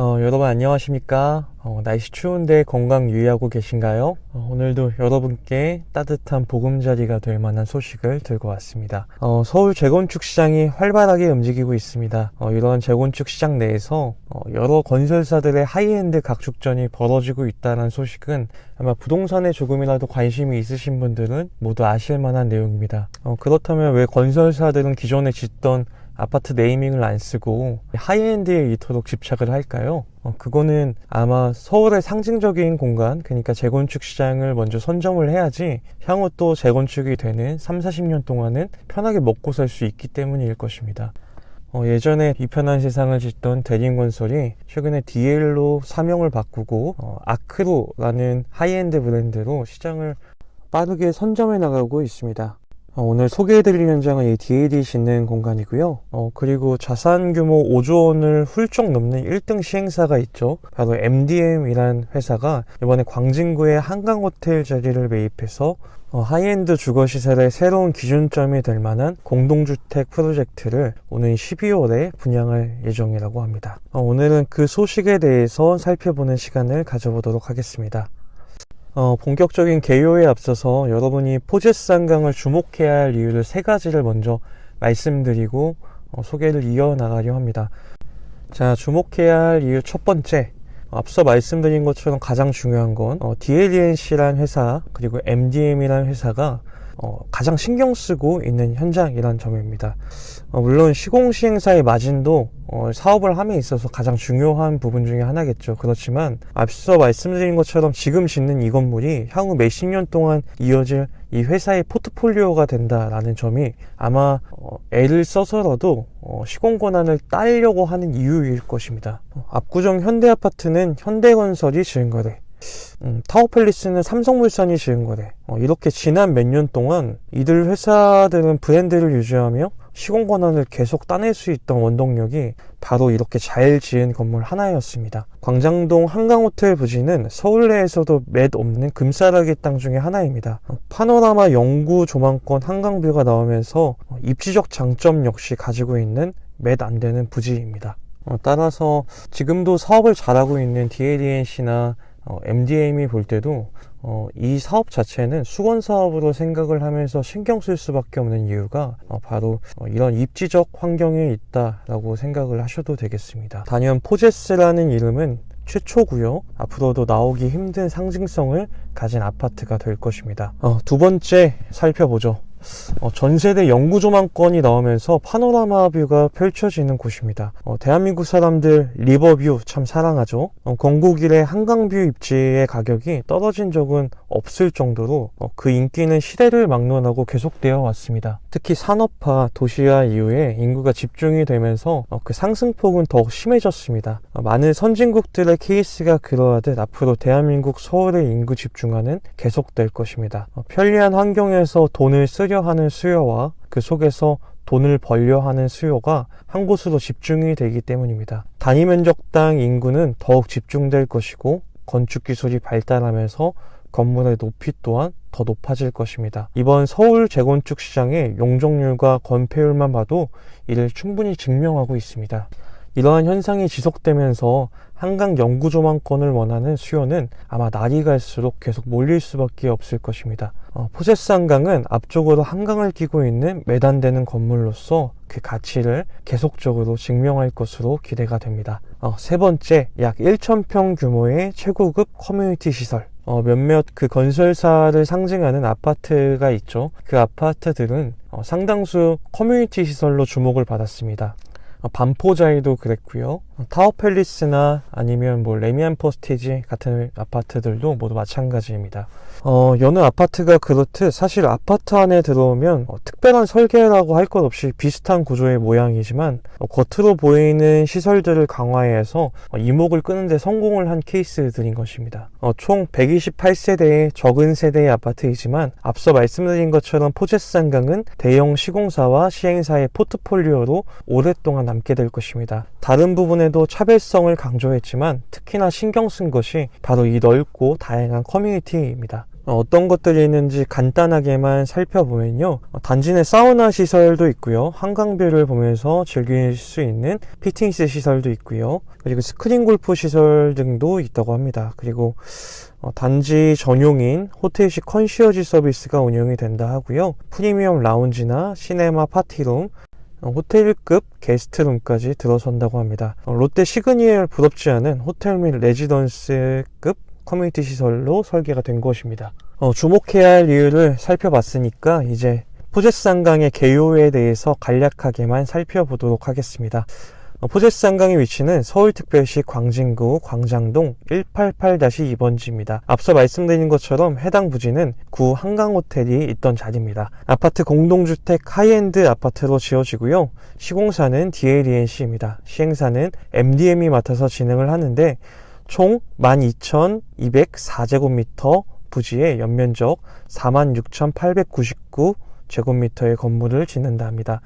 어, 여러분 안녕하십니까? 어, 날씨 추운데 건강 유의하고 계신가요? 어, 오늘도 여러분께 따뜻한 보금자리가 될 만한 소식을 들고 왔습니다. 어, 서울 재건축 시장이 활발하게 움직이고 있습니다. 어, 이런 재건축 시장 내에서 어, 여러 건설사들의 하이엔드 각축전이 벌어지고 있다는 소식은 아마 부동산에 조금이라도 관심이 있으신 분들은 모두 아실 만한 내용입니다. 어, 그렇다면 왜 건설사들은 기존에 짓던 아파트 네이밍을 안 쓰고 하이엔드에 이토록 집착을 할까요? 어, 그거는 아마 서울의 상징적인 공간, 그러니까 재건축 시장을 먼저 선점을 해야지 향후 또 재건축이 되는 3, 40년 동안은 편하게 먹고 살 수 있기 때문일 것입니다. 어, 예전에 이 편한 세상을 짓던 대림건설이 최근에 DL로 사명을 바꾸고 어, 아크로라는 하이엔드 브랜드로 시장을 빠르게 선점해 나가고 있습니다. 어, 오늘 소개해드릴 현장은 이 DAD 짓는 공간이고요. 어, 그리고 자산 규모 5조 원을 훌쩍 넘는 1등 시행사가 있죠. 바로 MDM이란 회사가 이번에 광진구의 한강호텔 자리를 매입해서 어, 하이엔드 주거 시설의 새로운 기준점이 될 만한 공동주택 프로젝트를 오는 12월에 분양할 예정이라고 합니다. 어, 오늘은 그 소식에 대해서 살펴보는 시간을 가져보도록 하겠습니다. 어, 본격적인 개요에 앞서서 여러분이 포제스 한강을 주목해야 할 이유를 세 가지를 먼저 말씀드리고 어, 소개를 이어나가려 합니다. 자, 주목해야 할 이유 첫 번째. 앞서 말씀드린 것처럼 가장 중요한 건 어, DLNC란 회사 그리고 MDM이란 회사가 어, 가장 신경 쓰고 있는 현장이란 점입니다. 어, 물론 시공 시행사의 마진도 어, 사업을 함에 있어서 가장 중요한 부분 중에 하나겠죠. 그렇지만 앞서 말씀드린 것처럼 지금 짓는 이 건물이 향후 몇십 년 동안 이어질 이 회사의 포트폴리오가 된다라는 점이 아마 어, 애를 써서라도 어, 시공 권한을 따려고 하는 이유일 것입니다. 어, 압구정 현대아파트는 현대건설이 지은 거래. 음, 타워팰리스는 삼성물산이 지은 거래. 어, 이렇게 지난 몇 년 동안 이들 회사들은 브랜드를 유지하며 시공 권한을 계속 따낼 수 있던 원동력이 바로 이렇게 잘 지은 건물 하나였습니다. 광장동 한강호텔 부지는 서울 내에서도 몇 없는 금싸라기 땅 중에 하나입니다. 어, 파노라마 영구 조망권 한강뷰가 나오면서 어, 입지적 장점 역시 가지고 있는 몇안 되는 부지입니다. 어, 따라서 지금도 사업을 잘하고 있는 DLNC나 어, MDM이 볼 때도 어, 이 사업 자체는 수건 사업으로 생각을 하면서 신경 쓸 수밖에 없는 이유가 어, 바로 어, 이런 입지적 환경에 있다라고 생각을 하셔도 되겠습니다. 단연 포제스라는 이름은 최초고요. 앞으로도 나오기 힘든 상징성을 가진 아파트가 될 것입니다. 어, 두 번째 살펴보죠. 어, 전세대 영구조망권이 나오면서 파노라마 뷰가 펼쳐지는 곳입니다. 어, 대한민국 사람들 리버뷰 참 사랑하죠. 어, 건국일의 한강뷰 입지의 가격이 떨어진 적은 없을 정도로 어, 그 인기는 시대를 막론하고 계속되어 왔습니다. 특히 산업화, 도시화 이후에 인구가 집중이 되면서 어, 그 상승폭은 더욱 심해졌습니다. 어, 많은 선진국들의 케이스가 그러하듯 앞으로 대한민국 서울의 인구 집중화는 계속될 것입니다. 어, 편리한 환경에서 돈을 쓰려 하는 수요와 그 속에서 돈을 벌려 하는 수요가 한 곳으로 집중이 되기 때문입니다. 단위 면적당 인구는 더욱 집중될 것이고 건축 기술이 발달하면서 건물의 높이 또한 더 높아질 것입니다. 이번 서울 재건축 시장의 용적률과 건폐율만 봐도 이를 충분히 증명하고 있습니다. 이러한 현상이 지속되면서 한강 영구 조망권을 원하는 수요는 아마 날이 갈수록 계속 몰릴 수밖에 없을 것입니다. 어, 포세스 한강은 앞쪽으로 한강을 끼고 있는 매단되는 건물로서 그 가치를 계속적으로 증명할 것으로 기대가 됩니다. 어, 세 번째, 약 1,000평 규모의 최고급 커뮤니티 시설. 어, 몇몇 그 건설사를 상징하는 아파트가 있죠. 그 아파트들은 어, 상당수 커뮤니티 시설로 주목을 받았습니다. 어, 반포자이도 그랬고요. 어, 타워팰리스나 아니면 뭐 레미안 포스티지 같은 아파트들도 모두 마찬가지입니다. 어, 여느 아파트가 그렇듯 사실 아파트 안에 들어오면 어, 특별한 설계라고 할 것 없이 비슷한 구조의 모양이지만 어, 겉으로 보이는 시설들을 강화해서 어, 이목을 끄는데 성공을 한 케이스들인 것입니다. 어, 총 128세대의 적은 세대의 아파트이지만 앞서 말씀드린 것처럼 포제스 한강은 대형 시공사와 시행사의 포트폴리오로 오랫동안 남게 될 것입니다. 다른 부분에 도 차별성을 강조했지만 특히나 신경 쓴 것이 바로 이 넓고 다양한 커뮤니티입니다. 어, 어떤 것들이 있는지 간단하게만 살펴보면요. 어, 단지 내 사우나 시설도 있고요. 한강뷰를 보면서 즐길 수 있는 피팅스 시설도 있고요. 그리고 스크린 골프 시설 등도 있다고 합니다. 그리고 어, 단지 전용인 호텔식 컨시어지 서비스가 운영이 된다 하고요. 프리미엄 라운지나 시네마 파티룸, 어, 호텔급 게스트룸까지 들어선다고 합니다. 어, 롯데 시그니엘 부럽지 않은 호텔 및 레지던스급 커뮤니티 시설로 설계가 된 것입니다. 어, 주목해야 할 이유를 살펴봤으니까 이제 포제스 한강의 개요에 대해서 간략하게만 살펴보도록 하겠습니다. 어, 포제스 한강의 위치는 서울특별시 광진구 광장동 188-2번지입니다. 앞서 말씀드린 것처럼 해당 부지는 구 한강호텔이 있던 자리입니다. 아파트 공동주택 하이엔드 아파트로 지어지고요. 시공사는 DLENC입니다. 시행사는 MDM이 맡아서 진행을 하는데 총 12,204제곱미터 부지의 연면적 46,899 제곱미터의 건물을 짓는다 합니다.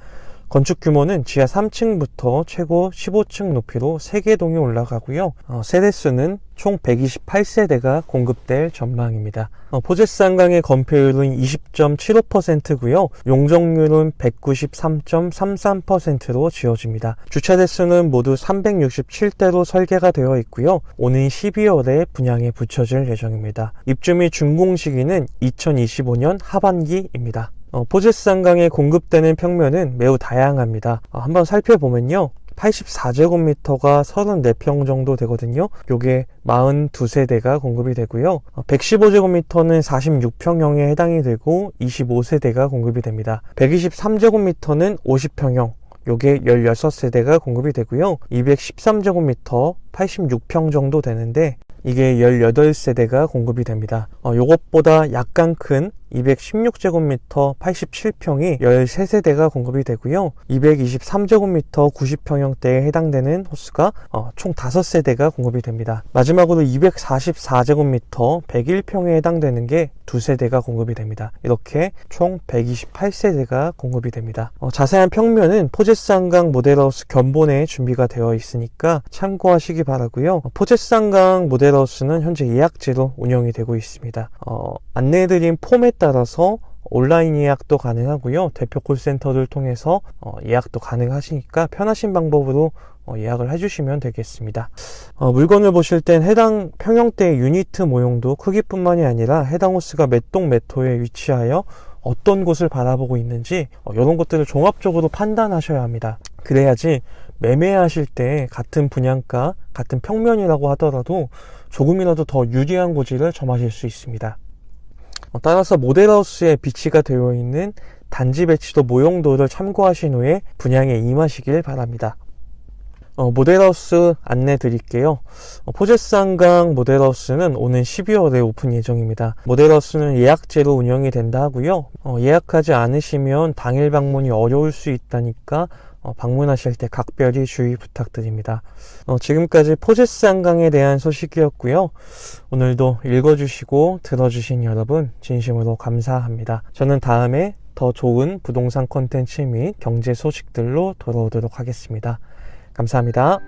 건축 규모는 지하 3층부터 최고 15층 높이로 3개 동이 올라가고요. 어, 세대수는 총 128세대가 공급될 전망입니다. 어, 포제스 한강의 건폐율은 20.75%고요. 용적률은 193.33%로 지어집니다. 주차 대수는 모두 367대로 설계가 되어 있고요. 오는 12월에 분양에 붙여질 예정입니다. 입주 및 준공 시기는 2025년 하반기입니다. 어, 포제스 한강에 공급되는 평면은 매우 다양합니다. 어, 한번 살펴보면요. 84제곱미터가 34평 정도 되거든요. 요게 42세대가 공급이 되고요. 115제곱미터는 46평형에 해당이 되고 25세대가 공급이 됩니다. 123제곱미터는 50평형, 요게 16세대가 공급이 되고요. 213제곱미터 86평 정도 되는데 이게 18세대가 공급이 됩니다. 어, 요것보다 약간 큰 216제곱미터 87평이 13세대가 공급이 되고요. 223제곱미터 90평형대에 해당되는 호수가 어, 총 5세대가 공급이 됩니다. 마지막으로 244제곱미터 101평에 해당되는 게 2세대가 공급이 됩니다. 이렇게 총 128세대가 공급이 됩니다. 어, 자세한 평면은 포제스 한강 모델하우스 견본에 준비가 되어 있으니까 참고하시기 바라고요. 어, 포제스 한강 모델하우스는 현재 예약제로 운영이 되고 있습니다. 어, 안내해드린 폼에 따라서 온라인 예약도 가능하고요. 대표 콜센터를 통해서 어, 예약도 가능하시니까 편하신 방법으로 어, 예약을 해주시면 되겠습니다. 어, 물건을 보실 땐 해당 평형대의 유니트 모형도 크기뿐만이 아니라 해당 호스가 몇 동 몇 호에 위치하여 어떤 곳을 바라보고 있는지 어, 이런 것들을 종합적으로 판단하셔야 합니다. 그래야지 매매하실 때 같은 분양가, 같은 평면이라고 하더라도 조금이라도 더 유리한 고지를 점하실 수 있습니다. 어, 따라서 모델하우스에 비치가 되어 있는 단지 배치도 모형도를 참고하신 후에 분양에 임하시길 바랍니다. 어, 모델하우스 안내 드릴게요. 어, 포제스 한강 모델하우스는 오는 12월에 오픈 예정입니다. 모델하우스는 예약제로 운영이 된다 하고요. 어, 예약하지 않으시면 당일 방문이 어려울 수 있다니까 어, 방문하실 때 각별히 주의 부탁드립니다. 어, 지금까지 포제스 한강에 대한 소식이었고요. 오늘도 읽어주시고 들어주신 여러분 진심으로 감사합니다. 저는 다음에 더 좋은 부동산 콘텐츠 및 경제 소식들로 돌아오도록 하겠습니다. 감사합니다.